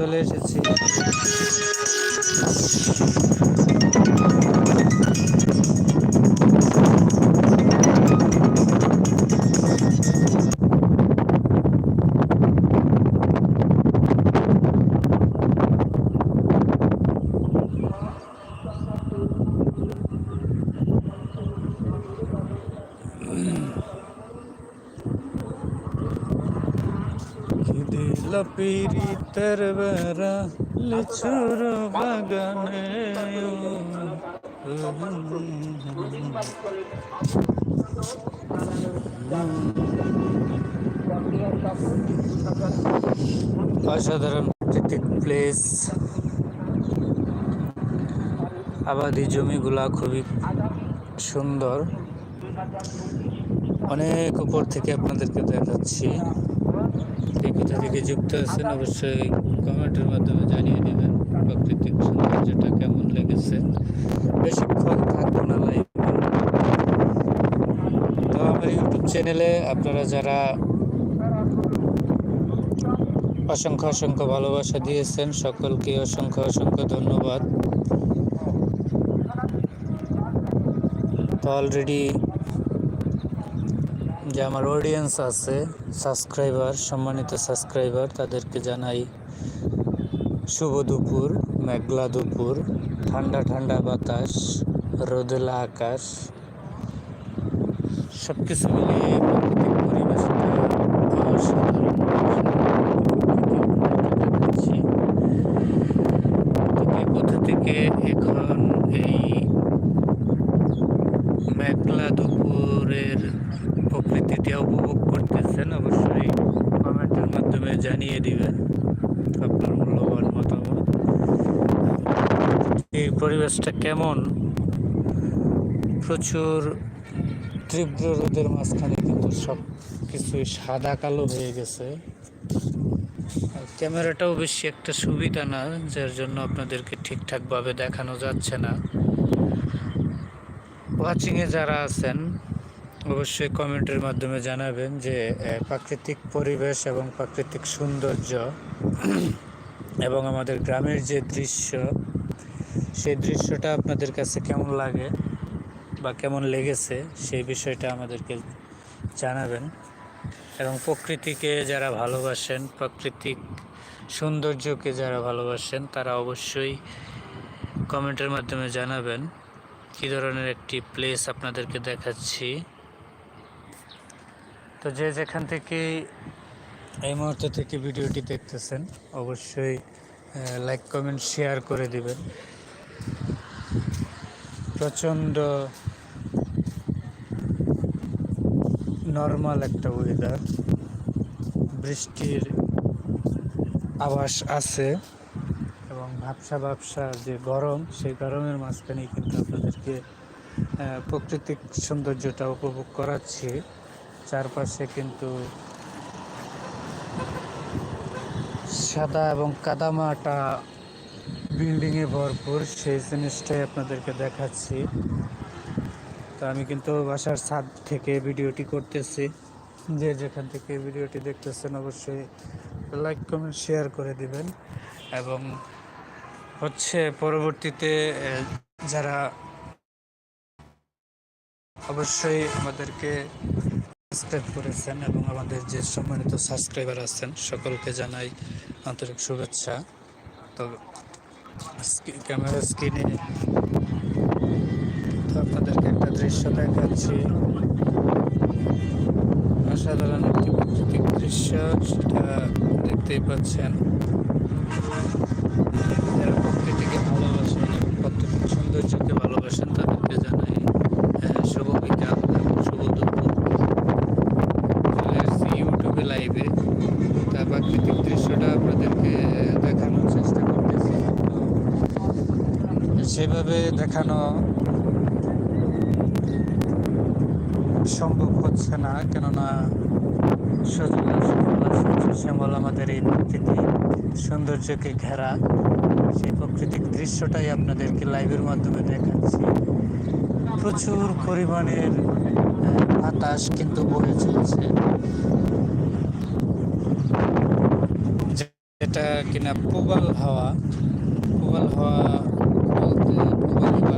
চলে এসেছি। দিল পীড়িতের বেড়া বাগানে অসাধারণ প্লেস আবাদি জমিগুলা খুবই সুন্দর। অনেক উপর থেকে আপনাদেরকে দেখাচ্ছি। কে কোথা থেকে যুক্ত আছেন, অবশ্যই কমেন্টের মাধ্যমে জানিয়ে দেবেন প্রাকৃতিক সৌন্দর্যটা কেমন লেগেছে। বেশিক্ষণ থাকব না তো আমার ইউটিউব চ্যানেলে আপনারা যারা অসংখ্য অসংখ্য ভালোবাসা দিয়েছেন, সকলকে অসংখ্য অসংখ্য ধন্যবাদ। তো অলরেডি যে আমার অডিয়েন্স আছে সাবস্ক্রাইবার সম্মানিত সাবস্ক্রাইবার তাদেরকে জানাই শুভ দুপুর, মেঘলা দুপুর, ঠান্ডা ঠান্ডা বাতাস, রোদেলা আকাশ সব কিছু মিলিয়ে প্রাকৃতিক পরিবেশটা। কোথা থেকে এখন এই মেঘলা দুপুরের প্রকৃতিটা উপভোগ করতেছেন, অবশ্যই কমেন্টের মাধ্যমে জানিয়ে দিবেন আপনার মূল্যবান মতামত। এই পরিবেশটা কেমন? প্রচুর তীব্র রোদের মাঝখানে কিন্তু সব কিছুই সাদা কালো হয়ে গেছে। ক্যামেরাটাও বেশি একটা সুবিধা না, যার জন্য আপনাদেরকে ঠিকঠাকভাবে দেখানো যাচ্ছে না। ওয়াচিংয়ে যারা আছেন অবশ্যই কমেন্টের মাধ্যমে জানাবেন যে প্রাকৃতিক পরিবেশ এবং প্রাকৃতিক সৌন্দর্য এবং আমাদের গ্রামের যে দৃশ্য, সেই দৃশ্যটা আপনাদের কাছে কেমন লাগে বা কেমন লেগেছে সেই বিষয়টা আমাদেরকে জানাবেন। এবং প্রকৃতিকে যারা ভালোবাসেন, প্রাকৃতিক সৌন্দর্যকে যারা ভালোবাসেন, তারা অবশ্যই কমেন্টের মাধ্যমে জানাবেন। কী ধরনের একটি প্লেস আপনাদেরকে দেখাচ্ছি? তো যে যেখান থেকে এই মুহূর্ত থেকে ভিডিওটি দেখতেছেন, অবশ্যই লাইক কমেন্ট শেয়ার করে দিবেন। প্রচণ্ড নর্মাল একটা ওয়েদার বৃষ্টির আবাস আছে এবং ভাবসা ভাবসা যে গরম, সেই গরমের মাঝখানেই কিন্তু আপনাদেরকে প্রাকৃতিক সৌন্দর্যটা উপভোগ করাচ্ছি। চারপাশে কিন্তু সাদা এবং কাদামাটা বিল্ডিংয়ে ভরপুর, সেই জিনিসটাই আপনাদেরকে দেখাচ্ছি। তো আমি কিন্তু বাসার ছাদ থেকে ভিডিওটি করতেছি। যে যেখান থেকে ভিডিওটি দেখতেছেন অবশ্যই লাইক, কমেন্ট, শেয়ার করে দিবেন। এবং হচ্ছে পরবর্তীতে যারা অবশ্যই আমাদেরকে সাবস্ক্রাইব করেছেন এবং আমাদের যে সম্মানিত সাবস্ক্রাইবার আছেন, সকলকে জানাই আন্তরিক শুভেচ্ছা। তো ক্যামেরা স্ক্রিনে আপনাদেরকে একটা দৃশ্য দেখাচ্ছি। অসাধারণ একটি প্রাকৃতিক দৃশ্য, সেটা দেখতেই পাচ্ছেন। যারা প্রকৃতিকে ভালোবাসেন প্রাকৃতিক সৌন্দর্যকে ভালোবাসেন তাদেরকে জানাই আহ, শুভ বিকাল এবং শুভ দুপুর চলে আসছি ইউটিউবে লাইভে তা প্রাকৃতিক দৃশ্যটা আপনাদেরকে দেখানোর চেষ্টা করতেছি সেভাবে দেখানো সম্ভব হচ্ছে না, কেননা শ্যামল আমাদের এই প্রাকৃতিক সৌন্দর্যকে ঘেরা, সেই প্রাকৃতিক দৃশ্যটাই আপনাদেরকে লাইভের মাধ্যমে দেখাচ্ছি। প্রচুর পরিমাণের বাতাস কিন্তু বয়ে চলছে। যেটা কিনা প্রবাল হাওয়া প্রবাল হাওয়া বলতে প্রবালী বাতাস বুঝে থাকি